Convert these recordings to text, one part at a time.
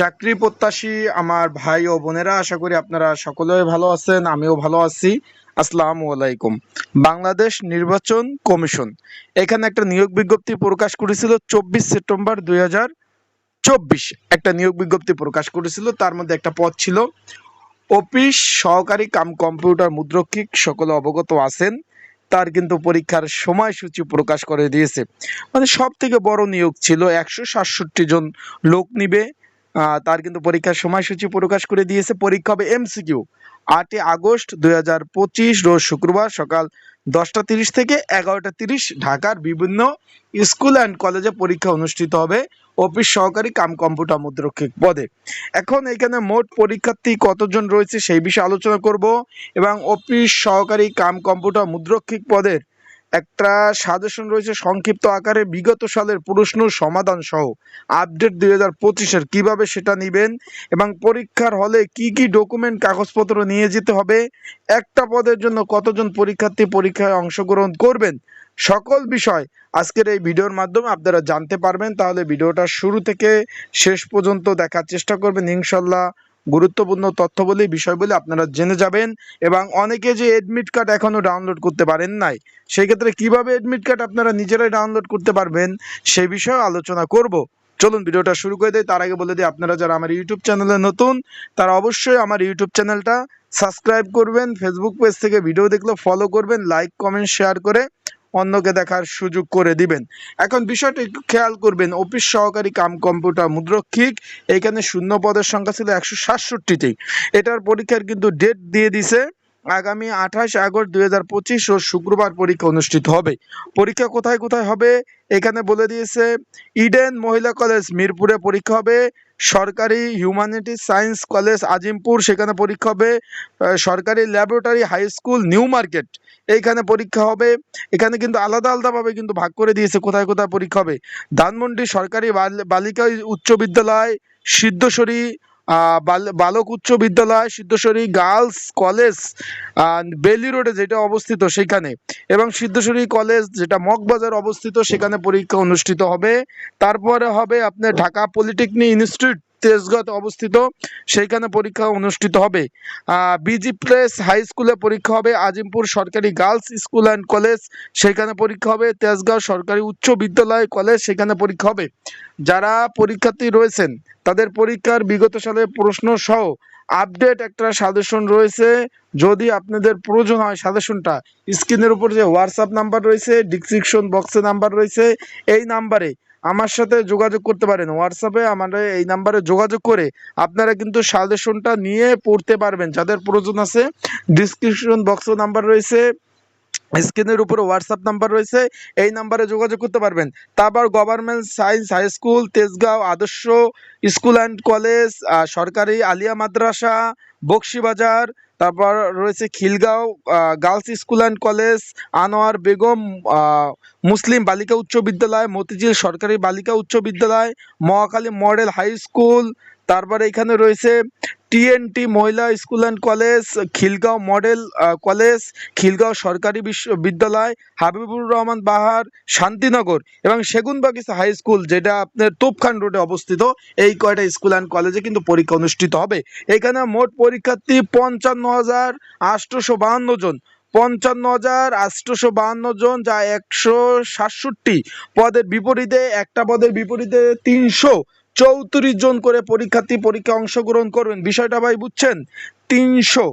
চাকরি প্রত্যাশী আমার ভাই ও বোনেরা, আশা করি আপনারা সকলেই ভালো আছেন, আমিও ভালো আছি। আসসালামু আলাইকুম। বাংলাদেশ নির্বাচন কমিশন। এখানে একটা নিয়োগ বিজ্ঞপ্তি প্রকাশ করেছিল চব্বিশ সেপ্টেম্বর দুই হাজার চব্বিশ। একটা নিয়োগ বিজ্ঞপ্তি প্রকাশ করেছিল, তার মধ্যে একটা পদ ছিল, অফিস সহকারী কাম কম্পিউটার মুদ্রক্ষিক, সকলে অবগত আছেন? তার কিন্তু পরীক্ষার সময়সূচি প্রকাশ করে দিয়েছে। মানে সব থেকে বড় নিয়োগ ছিল, একশো সাতষট্টি জন লোক নিবে তার কিন্তু পরীক্ষার সময়সূচি প্রকাশ করে দিয়েছে। পরীক্ষা হবে এমসিকিউ আটই আগস্ট দুই হাজার পঁচিশ, রোজ শুক্রবার সকাল দশটা তিরিশ থেকে এগারোটা তিরিশ ঢাকার বিভিন্ন স্কুল অ্যান্ড কলেজে পরীক্ষা অনুষ্ঠিত হবে অফিস সহকারী কাম কম্পিউটার মুদ্রক্ষিক পদে। এখন এখানে মোট পরীক্ষার্থী কতজন রয়েছে সেই বিষয়ে আলোচনা করব এবং অফিস সহকারী কাম কম্পিউটার মুদ্রক্ষিক পদের একটা সাজেশন রয়েছে, সংক্ষিপ্ত আকারে বিগত সালের প্রশ্ন সমাধান সহ। আপডেট দুই হাজার পঁচিশের কীভাবে সেটা নেবেন এবং পরীক্ষার হলে কি কি ডকুমেন্ট কাগজপত্র নিয়ে যেতে হবে, একটা পদের জন্য কতজন পরীক্ষার্থী পরীক্ষায় অংশগ্রহণ করবেন, সকল বিষয় আজকের এই ভিডিওর মাধ্যমে আপনারা জানতে পারবেন। তাহলে ভিডিওটা শুরু থেকে শেষ পর্যন্ত দেখার চেষ্টা করবেন। ইনশাল্লাহ গুরুত্বপূর্ণ তথ্য বলে, বিষয় বলে, আপনারা জেনে যাবেন এবং অনেকে যে এডমিট কার্ড এখনও ডাউনলোড করতে পারেন নাই সেই ক্ষেত্রে কীভাবে এডমিট কার্ড আপনারা নিজেরাই ডাউনলোড করতে পারবেন সেই বিষয়ে আলোচনা করব। চলুন ভিডিওটা শুরু করে দেয় তার আগে বলে দিই, আপনারা যারা আমার ইউটিউব চ্যানেলে নতুন, তারা অবশ্যই আমার ইউটিউব চ্যানেলটা সাবস্ক্রাইব করবেন ফেসবুক পেজ থেকে ভিডিও দেখলে ফলো করবেন লাইক কমেন্ট শেয়ার করে অন্যকে দেখার সুযোগ করে দিবেন। এখন বিষয়টা খেয়াল করবেন, অফিস সহকারী কাম কম্পিউটার মুদ্রক্ষিক, এখানে শূন্য পদের সংখ্যা ছিল একশো সাতষট্টিটি। এটার পরীক্ষার কিন্তু ডেট দিয়ে দিছে, আগামী আঠাশ আগস্ট দুই হাজার পঁচিশ ও শুক্রবার পরীক্ষা অনুষ্ঠিত হবে। পরীক্ষা কোথায় কোথায় হবে? এখানে বলে দিয়েছে, ইডেন মহিলা কলেজ মিরপুরে পরীক্ষা হবে সরকারি হিউম্যানিটিস সায়েন্স কলেজ আজিমপুর, সেখানে পরীক্ষা হবে সরকারি laboratory high school new market এইখানে পরীক্ষা হবে। এখানে কিন্তু আলাদা আলাদাভাবে কিন্তু ভাগ করে দিয়েছে, কোথায় কোথায় পরীক্ষা হবে। ধানমন্ডি সরকারি বাল- বালিকা উচ্চ বিদ্যালয়, সিদ্ধেশ্বরী বালক উচ্চ বিদ্যালয় সিদ্ধেশ্বরী গার্লস কলেজ বেলি রোডে যেটা অবস্থিত সেখানে। এবং সিদ্ধেশ্বরী কলেজ যেটা মগবাজার অবস্থিত সেখানে পরীক্ষা অনুষ্ঠিত হবে। তারপরে হবে আপনার ঢাকা পলিটেকনিক ইনস্টিটিউট। তেজগাঁতে অবস্থিত, সেইখানে পরীক্ষা অনুষ্ঠিত হবে। বিজি প্লেস হাই স্কুলে পরীক্ষা হবে, আজিমপুর সরকারি গার্লস স্কুল অ্যান্ড কলেজ সেখানে পরীক্ষা হবে। তেজগাঁও সরকারি উচ্চ বিদ্যালয় কলেজ সেখানে পরীক্ষা হবে। যারা পরীক্ষার্থী রয়েছেন, তাদের পরীক্ষার বিগত সালের প্রশ্ন সহ আপডেট একটা সাজেশন রয়েছে। যদি আপনাদের প্রয়োজন হয় সাজেশনটা স্ক্রিনের উপর যে হোয়াটসঅ্যাপ নাম্বার রয়েছে ডিসক্রিপশন বক্সে নাম্বার রয়েছে। এই নাম্বারে আমার সাথে যোগাযোগ করতে পারেন। হোয়াটসঅ্যাপে আমাদের এই নাম্বারে যোগাযোগ করে আপনারা কিন্তু সাজেশনটা নিয়ে পড়তে পারবেন। যাদের প্রয়োজন আছে ডিসক্রিপশন বক্সে নাম্বার রয়েছে স্ক্রিনের উপরে হোয়াটসঅ্যাপ নাম্বার রয়েছে, এই নাম্বারে যোগাযোগ করতে পারবেন। তারপর government science high school Tejgaon Adarsha school and college সরকারি আলিয়া মাদ্রাসা, বক্সিবাজার তারপর রয়েছে Khilgaon girls school and college, Anwar Begum মুসলিম বালিকা উচ্চ বিদ্যালয়, মতিঝিল সরকারি বালিকা উচ্চ বিদ্যালয়, মহাকালী মডেল হাই স্কুল, তারপরে এখানে রয়েছে টিএনটি মহিলা school and college, Khilgaon model college, Khilgaon সরকারি বিশ্ববিদ্যালয়, হাবিবুর রহমান বাহার, শান্তিনগর এবং সেগুনবাগিচা হাই স্কুল, যেটা আপনার তোপখান রোডে অবস্থিত। এই কয়টা স্কুল অ্যান্ড কলেজে কিন্তু পরীক্ষা অনুষ্ঠিত হবে। এখানে মোট পরীক্ষার্থী পঞ্চান্ন হাজার আটশোশো বাহান্ন জন। পঞ্চান্ন হাজার আটশোশো বাহান্ন জন, যা একশো সাতষট্টি পদের বিপরীতে, একটা পদের বিপরীতে তিনশো চৌত্রিশ জন করে পরীক্ষার্থী পরীক্ষায় অংশগ্রহণ করবেন। বিষয়টা ভাই বুঝছেন? তিনশো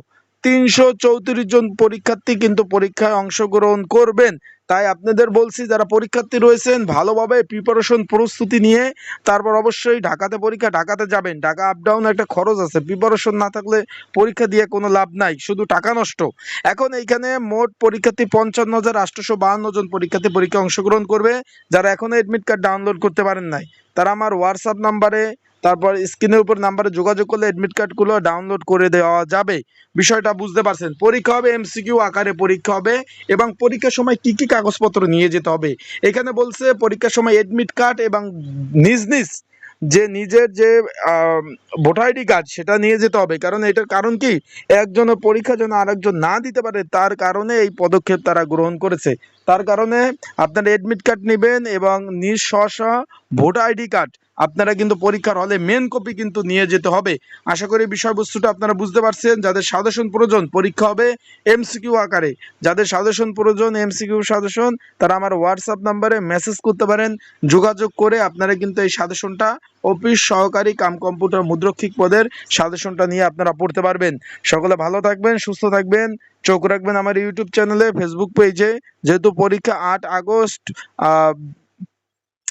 তিনশো চৌত্রিশ জন পরীক্ষার্থী কিন্তু পরীক্ষায় অংশগ্রহণ করবেন। তাই আপনাদের বলছি, যারা পরীক্ষার্থী রয়েছেন, ভালোভাবে প্রিপারেশন প্রস্তুতি নিয়ে, তারপর অবশ্যই ঢাকাতে পরীক্ষা, ঢাকাতে যাবেন। ঢাকা আপ ডাউন একটা খরচ আছে। প্রিপারেশন না থাকলে পরীক্ষা দিয়ে কোনো লাভ নাই, শুধু টাকা নষ্ট। এখন এইখানে মোট পরীক্ষার্থী পঞ্চান্ন হাজার আটশোশো বাহান্ন জন পরীক্ষার্থী পরীক্ষা অংশগ্রহণ করবে, যারা এখনও এডমিট কার্ড ডাউনলোড করতে পারেন নাই। তারা আমার হোয়াটসঅ্যাপ নাম্বারে তারপর স্ক্রিনের উপর নাম্বারে যোগাযোগ করলে এডমিট কার্ডগুলো ডাউনলোড করে দেওয়া যাবে। বিষয়টা বুঝতে পারছেন। পরীক্ষা হবে এমসিকিউ আকারে পরীক্ষা হবে, এবং পরীক্ষার সময় কি কি কাগজপত্র নিয়ে যেতে হবে। এখানে বলছে পরীক্ষার সময় এডমিট কার্ড এবং নিজ নিজ যে নিজের যে ভোটার আইডি কার্ড সেটা নিয়ে যেতে হবে। কারণ এটার কারণ কি? একজনের পরীক্ষা যেন আরেকজন না দিতে পারে, তার কারণে এই পদক্ষেপ তারা গ্রহণ করেছে। তার কারণে আপনারা এডমিট কার্ড নেবেন এবং নিজ স্ব ভোটার আইডি কার্ড আপনারা কিন্তু পরীক্ষার হলে মেন কপি কিন্তু নিয়ে যেতে হবে। আশা করি বিষয়বস্তুটা আপনারা বুঝতে পারছেন। যাদের সাজেশন প্রয়োজন, পরীক্ষা হবে এমসিকিউ আকারে। যাদের সাজেশন প্রয়োজন এমসিকিউ সাজেশন, তারা আমার হোয়াটসঅ্যাপ নাম্বারে মেসেজ করতে পারেন। যোগাযোগ করে আপনারা কিন্তু এই সাজেশনটা অফিস সহকারী কাম কম্পিউটার মুদ্রক্ষিক পদের সাজেশনটা নিয়ে আপনারা পড়তে পারবেন। সকলে ভালো থাকবেন, সুস্থ থাকবেন। চোখ রাখবেন আমার ইউটিউব চ্যানেলে ফেসবুক পেজে যেহেতু পরীক্ষা আট আগস্ট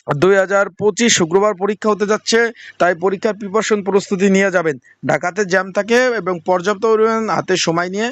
দুই হাজার পঁচিশ শুক্রবার পরীক্ষা হতে যাচ্ছে, তাই পরীক্ষার প্রিপারেশন প্রস্তুতি নিয়ে যাবেন। ঢাকাতে জ্যাম থাকে এবং পর্যাপ্ত পরিমাণ হাতে সময় নিয়ে